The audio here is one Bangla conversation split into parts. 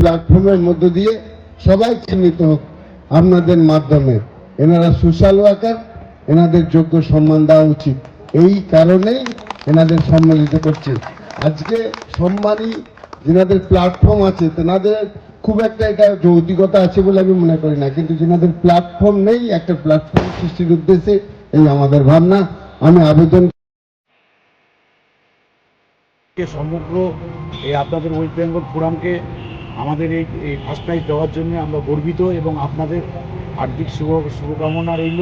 প্ল্যাটফর্মের মধ্য দিয়ে সবাই চিহ্নিত হোক আপনাদের মাধ্যমে। এনারা সোশ্যাল ওয়ার্কার, এনাদের যোগ্য সম্মান দেওয়া উচিত। এই কারণেই এনাদের সম্মানিত করছে। আজকে সম্মানী যেনাদের প্ল্যাটফর্ম আছে, তেনাদের খুব একটা এটা যৌতিকতা আছে বলে আমি মনে করি না, কিন্তু যেনাদের প্ল্যাটফর্ম নেই, একটা প্ল্যাটফর্ম সৃষ্টির উদ্দেশ্যে এই আমাদের ভাবনা। আমি আবেদন সমগ্র এই আপনাদের ওয়েস্ট বেঙ্গল ফোরামকে আমাদের এই এই ফার্স্ট প্রাইজ দেওয়ার জন্য আমরা গর্বিত এবং আপনাদের হার্দিক শুভ শুভকামনা রইল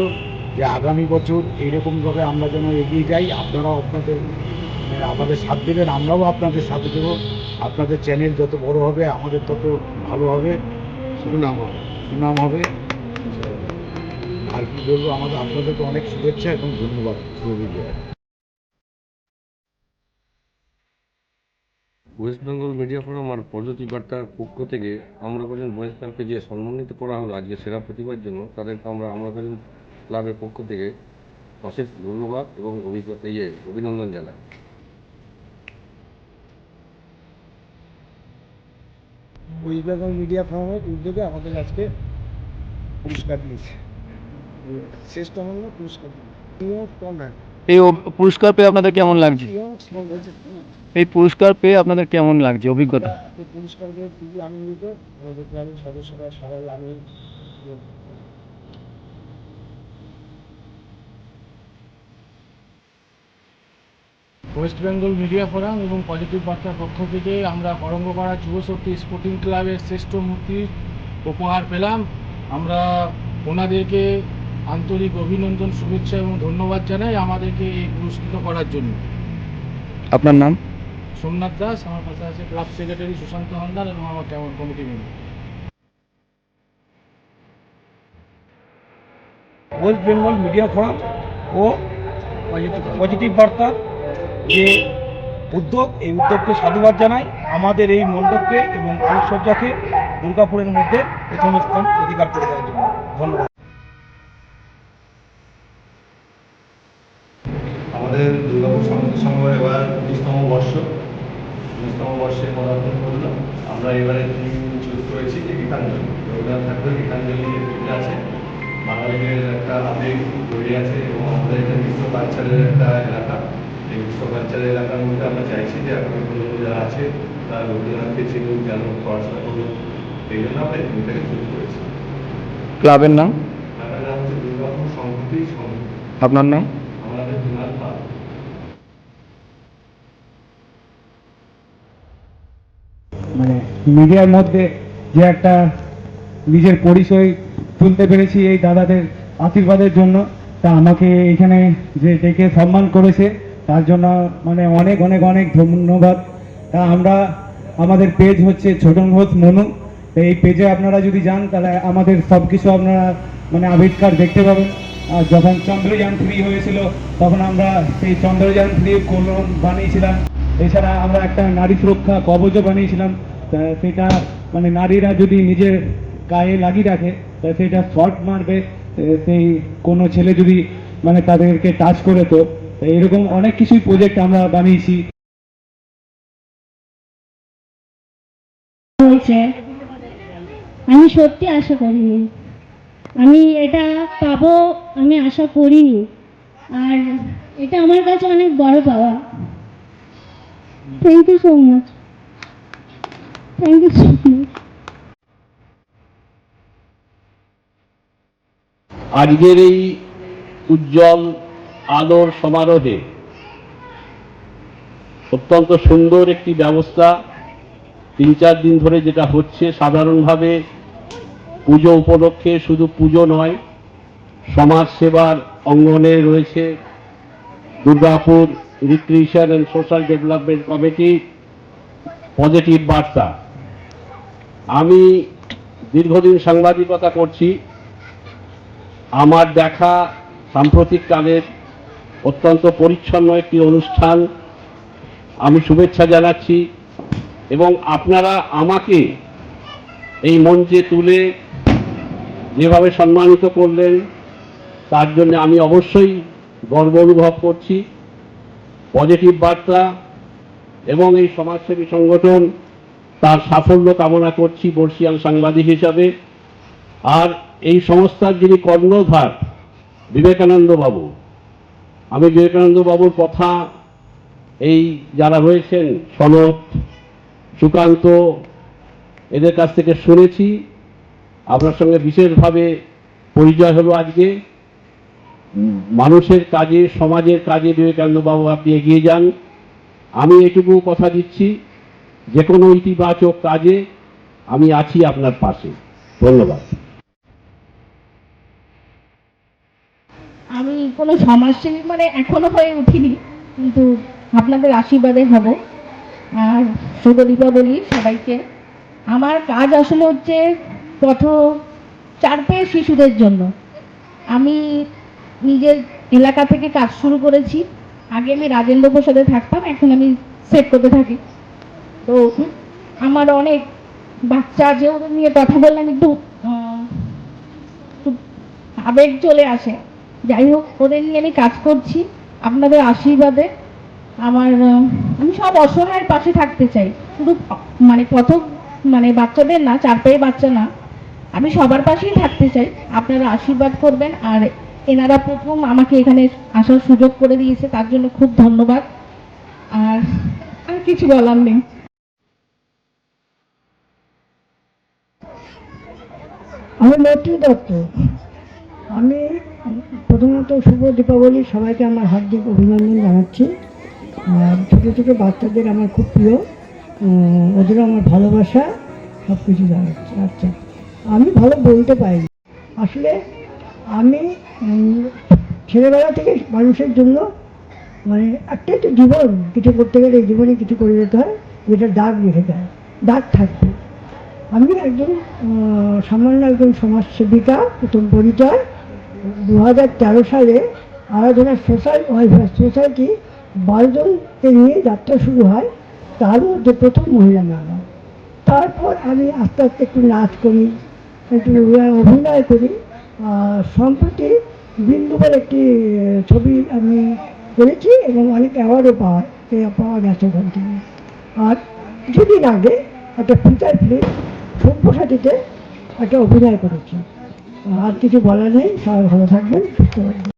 যে আগামী বছর এইরকমভাবে আমরা যেন এগিয়ে যাই। আপনারাও আপনাদের মানে আমাদের সাথ দেবেন আমরাও আপনাদের সাথে দেবো। আপনাদের চ্যানেল যত বড় হবে আমাদের তত ভালো হবে। সুনাম হবে। সুনাম হবে। আর কি বলব আমাদের আপনাদেরকে অনেক শুভেচ্ছা এবং ধন্যবাদ। শুভ বিজয় ওয়েস্ট বেঙ্গল মিডিয়া ফোরাম আর পদ্ধতি বার্তার পক্ষ থেকে আমরা কজন বয়েস ক্লাবকে যে সম্মানিত করা হলো আজকে সেরা প্রতিভার জন্য, তাদেরকে আমরা আমরা কজন ক্লাবের পক্ষ থেকে অশেষ ধন্যবাদ এবং অভিজ্ঞতা ইয়ে অভিনন্দন জানাই। ওয়েস্ট বেঙ্গল মিডিয়া ফোরামের উদ্যোগে আমাদের আজকে পুরস্কার দিয়েছে। শ্রেষ্ঠ হল পুরস্কার এই পুরস্কার পেয়ে আপনাদের কেমন লাগছে? এই পুরস্কার পেয়ে আপনাদের কেমন লাগছে অভিজ্ঞতা? এই পুরস্কার পেয়ে খুবই আনন্দিত। সদস্যরা সবাই আমি ওয়েস্ট বেঙ্গল মিডিয়া ফোরাম এবং পজিটিভ বার্তার পক্ষ থেকে আমরা করঙ্গপাড়া যুবশক্তি স্পোর্টিং ক্লাবের শ্রেষ্ঠ মূর্তি উপহার পেলাম। আমরা ওনাদেরকে আন্তরিক অভিনন্দন শুভেচ্ছা এবং ধন্যবাদ জানাই আমাদেরকে এই পুরস্কৃত করার জন্য। আপনার নাম? সোমনাথ দাস আমার পাশে আছে ক্লাব সেক্রেটারি সুশান্ত হালদার এবং আমার কেমন committee member. West Bengal media forum ও পজিটিভ বার্তা যে উদ্যোগ এই উদ্যোগকে সাধুবাদ জানাই। আমাদের এই মণ্ডপকে এবং আলোকসজ্জাকে দুর্গাপুরের মধ্যে প্রথম স্থান অধিকার করে দেওয়ার জন্য। ধন্যবাদ আমাদের দুর্গাপুর সমিতি সংঘের এবার উনিশতম বর্ষ উনিশতম বর্ষে পদার্পণ করলাম আমরা এবারে থিম চুজ করেছি যে গীতাঞ্জলি। রবীন্দ্রনাথ ঠাকুরের গীতাঞ্জলি যে থিমটা আছে বাঙালিদের একটা আবেগ জড়িয়ে আছে এবং আমাদের এটা বিশ্ব কালচারের একটা এলাকা। এই বিশ্ব কালচারের এলাকার মধ্যে আমরা চাইছি যে আগামী প্রজন্ম যারা আছে তারা রবীন্দ্রনাথকে চিনুক যেন পড়াশোনা করুক। এই জন্য আমরা এই থিমটাকে চুজ করেছি। ক্লাবের নাম? তার নাম হচ্ছে দুর্গাপুর সংহতি। আপনার নাম? মানে মিডিয়ার মধ্যে যে একটা নিজের পরিচয় তুলতে পেরেছি এই দাদাদের আশীর্বাদের জন্য। তা আমাকে এখানে যে ডেকে সম্মান করেছে, তার জন্য মানে অনেক অনেক অনেক ধন্যবাদ। তা আমরা, আমাদের পেজ হচ্ছে ছোটন ঘোষ মনু। এই পেজে আপনারা যদি যান, তাহলে আমাদের সব কিছু আপনারা মানে আবিষ্কার দেখতে পাবেন। আর যখন চন্দ্রযান থ্রি হয়েছিল, তখন আমরা সেই চন্দ্রযান থ্রি কলম বানিয়েছিলাম। এছাড়া আমরা একটা নারী সুরক্ষা কবচও বানিয়েছিলাম। সেটা মানে নারীরা যদি নিজের গায়ে লাগিয়ে রাখে সেটা শর্ট মারবে সেই কোনো ছেলে যদি মানে তাদেরকে টাচ করে তো এরকম অনেক কিছুই প্রজেক্ট আমরা বানিয়েছি। আমি সত্যি আশা করিনি। আমি এটা পাবো, আমি আশা করিনি। আর এটা আমার কাছে অনেক বড় পাওয়া। Thank you so much thank you so much আজকের এই উজ্জ্বল আলোর সমারোহে অত্যন্ত সুন্দর একটি ব্যবস্থা। তিন চার দিন ধরে যেটা হচ্ছে, সাধারণভাবে পুজো উপলক্ষে শুধু পুজো নয় সমাজ সেবার অঙ্গনে রয়েছে Durgapur recreation and social development committee positive বার্তা। আমি দীর্ঘদিন সাংবাদিকতা করছি। আমার দেখা সাম্প্রতিককালের অত্যন্ত পরিচ্ছন্ন একটি অনুষ্ঠান। আমি শুভেচ্ছা জানাচ্ছি এবং আপনারা আমাকে এই মঞ্চে তুলে যেভাবে সম্মানিত করলেন, তার জন্য আমি অবশ্যই গর্ব অনুভব করছি। পজিটিভ বার্তা এবং এই সমাজসেবী সংগঠন তার সাফল্য কামনা করছি বর্ষিয়ান সাংবাদিক হিসাবে। আর এই সংস্থার যিনি কর্ণধার বিবেকানন্দ বাবু আমি বিবেকানন্দ বাবুর কথা এই যারা রয়েছেন, সনদ, সুকান্ত, এদের কাছ থেকে শুনেছি। আপনার সঙ্গে বিশেষভাবে পরিচয় হলো আজকে। মানুষের কাজে, সমাজের কাজে বিবেকানন্দ বাবু আপনি এগিয়ে যান। আমি এটুকু কথা দিচ্ছি, যে কোনো ইতিবাচক কাজে আমি আছি আপনার পাশে। ধন্যবাদ। আমি কোনো সমাজসেবী মানে এখনও হয়ে উঠিনি, কিন্তু আপনাদের আশীর্বাদে হব। আর শুভ দীপাবলি সবাইকে। আমার কাজ আসলে হচ্ছে পথ চার পেয়ে শিশুদের জন্য। আমি নিজের এলাকা থেকে কাজ শুরু করেছি। আগে আমি রাজেন্দ্র প্রসাদে থাকতাম, এখন আমি সেট করতে থাকি। তো আমার অনেক বাচ্চা যে ওদের নিয়ে কথা বললাম একটু আবেগ চলে আসে। যাই হোক, ওদের নিয়ে আমি কাজ করছি, আপনাদের আশীর্বাদে। আমার আমি সব অসহায়ের পাশে থাকতে চাই। শুধু মানে প্রথম মানে বাচ্চাদের না চার পায়ে বাচ্চা না। আমি সবার পাশেই থাকতে চাই। আপনারা আশীর্বাদ করবেন, আর এনারা প্রথম আমাকে এখানে আসার সুযোগ করে দিয়েছে, তার জন্য খুব ধন্যবাদ। আর আর কিছু বলার নেই। আমি মৈত্রী দত্ত। আমি প্রথমত শুভ দীপাবলি, সবাইকে আমার হার্দিক অভিনন্দন জানাচ্ছি। আর ছোটো ছোটো বাচ্চাদের আমার খুব প্রিয়। ওদেরও আমার ভালোবাসা সব কিছু জানাচ্ছি। আচ্ছা আমি ভালো বলতে পারি। আসলে আমি ছেলেবেলা থেকে মানুষের জন্য মানে একটাই তো জীবন কিছু করতে গেলে জীবনে কিছু করে যেতে হয়, যেটা দাগ রেখে দেয় দাগ থাকবে আমি একজন সামান্য একজন সমাজসেবিকা, প্রথম পরিচয়। দু হাজার তেরো সালে আরাধনা সোশ্যাল ওয়েলফেয়ার সোসাইটি বারোজনকে নিয়ে যাত্রা শুরু হয় তার মধ্যে প্রথম মহিলা মেলা তারপর আমি আস্তে আস্তে একটু নাচ করি, একটু অভিনয় করি। সম্প্রতি বিন্দুবার একটি ছবি আমি করেছি এবং অনেক অ্যাওয়ার্ডও পাওয়া পাওয়া গেছে ওখান থেকে আর কিছুদিন আগে একটা ফিচার ফিল্ম সব্যসাচীতে একটা অভিনয় করেছি। আর কিছু বলা নেই, সবাই ভালো থাকবেন, সুস্থ থাকবেন।